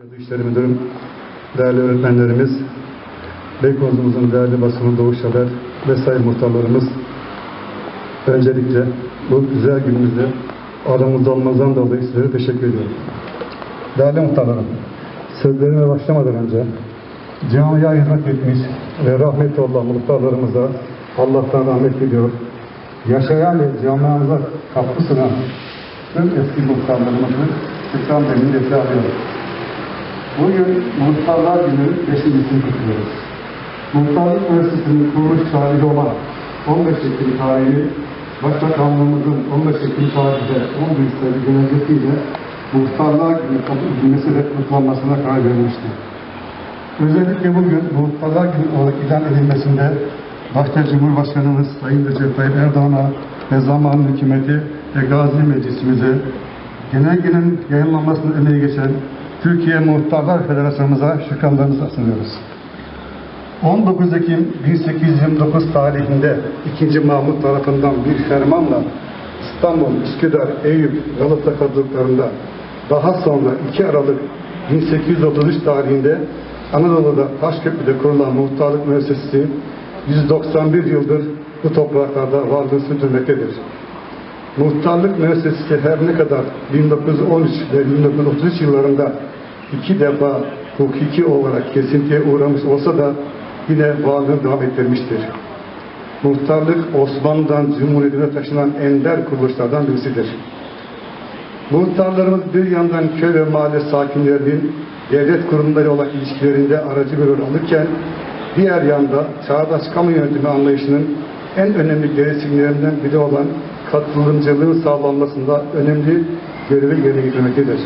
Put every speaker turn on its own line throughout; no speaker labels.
Kadı İşleri değerli öğretmenlerimiz, Beykozumuzun değerli basını Doğuş Haber ve sayın muhtarlarımız, öncelikle bu güzel günümüzde aramızda olmazdan dolayı sizlere teşekkür ediyorum. Değerli muhtarlarım, sözlerime başlamadan önce camiye hizmet etmiş ve rahmetli olan muhtarlarımıza Allah'tan rahmet diliyor. Yaşayan camiamıza katkı sunan tüm eski muhtarlarımızı Şükran ve minnetle arıyorum. Bugün Muhtarlar Günü beşincisini kutluyoruz. Muhtarlık Üniversitesi'nin kuruluş tarihi olan 15 Ekim tarihini Başbakanlığımızın 15 Ekim tarihinde 11 sayılı genelgesiyle Muhtarlar Günü bilmesi ve kutlanmasına karar verilmişti. Özellikle bugün Muhtarlar Günü olarak ilan edilmesinde başta Cumhurbaşkanımız Sayın Recep Tayyip Erdoğan'a ve zamanın hükümeti ve Gazi Meclisimize genelgenin yayınlanmasını emeği geçen Türkiye Muhtarlar Federasyonumuza şükranlarımızı sunuyoruz. 19 Ekim 1829 tarihinde 2. Mahmut tarafından bir fermanla İstanbul, Üsküdar, Eyüp, Galata kadılıklarında daha sonra 2 Aralık 1833 tarihinde Anadolu'da Taşköprü'de kurulan muhtarlık müessesesi 191 yıldır bu topraklarda varlığı sürdürmektedir. Muhtarlık müessesesi her ne kadar 1913 ve 1933 yıllarında iki defa hukuki olarak kesintiye uğramış olsa da yine varlığını devam ettirmiştir. Muhtarlık Osmanlı'dan Cumhuriyet'e taşınan ender kuruluşlardan birisidir. Muhtarlarımız bir yandan köy ve mahalle sakinlerinin devlet kurumları olan ilişkilerinde aracı bir rol alırken diğer yanda çağdaş kamu yönetimi anlayışının en önemli gereksinimlerinden biri olan katılımcılığın sağlanmasında önemli görevi yerine getirmektedir.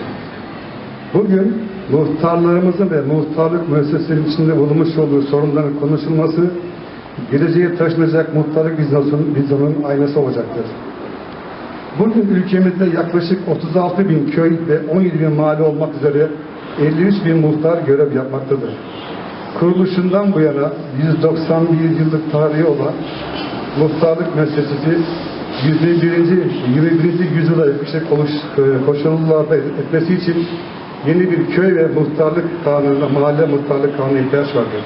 Bugün muhtarlarımızın ve muhtarlık müessesesinin içinde bulunmuş olduğu sorunların konuşulması, geleceğe taşınacak muhtarlık vizyonunun, vizyonunun aynası olacaktır. Bugün ülkemizde yaklaşık 36 bin köy ve 17 bin mahalle olmak üzere 53 bin muhtar görev yapmaktadır. Kuruluşundan bu yana 191 yıllık tarihi olan muhtarlık müessesesi 21. 21. yüzyıla konuş, e, koşullarda etmesi için yeni bir köy ve muhtarlık kanununa, mahalle muhtarlık kanununa ihtiyaç vardır.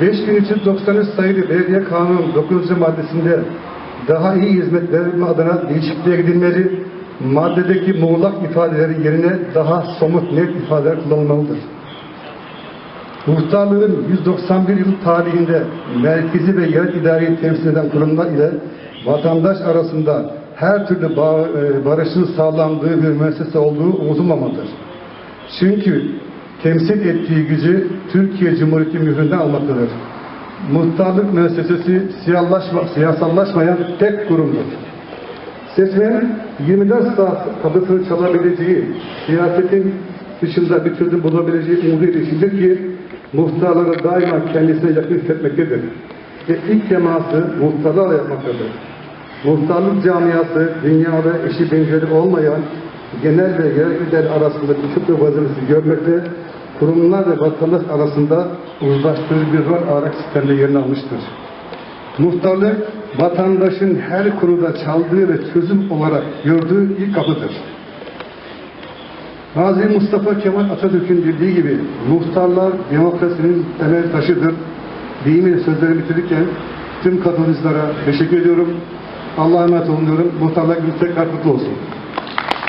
5393 sayılı belediye kanunun 9. maddesinde daha iyi hizmet verilme adına değişikliğe gidilmeli, maddedeki muğlak ifadeleri yerine daha somut net ifadeler kullanılmalıdır. Muhtarlığın 191 yıl tarihinde merkezi ve yerel idareyi temsil eden kurumlar ile vatandaş arasında her türlü bağ, e, barışın sağlandığı bir müessese olduğu unutulmamalıdır. Çünkü temsil ettiği gücü Türkiye Cumhuriyeti mühründen almaktadır. Muhtarlık müessesesi siyahlaşma, siyasallaşmayan tek kurumdur. Seçmenin 24 saat kapısını çalabileceği, siyasetin dışında bir çözüm bulabileceği umuduyla işidir ki muhtarları daima kendisine yakın hissetmektedir. Ve ilk teması muhtarlarla yapmaktadır. Muhtarlık camiası dünyada eşi benzeri olmayan genel ve yerel lider arasında küçük bir vazifesi görmekte, kurumlar ve vatandaş arasında uzlaştırıcı bir rol olarak sistemde yerini almıştır. Muhtarlık, vatandaşın her konuda çaldığı ve çözüm olarak gördüğü ilk kapıdır. Gazi Mustafa Kemal Atatürk'ün bildiği gibi muhtarlar demokrasinin temel taşıdır. Deyimin sözleri bitirirken tüm katılımcılara teşekkür ediyorum. Allah'a emanet olun diyorum. Muhtarlar günü tekrar kutlu olsun.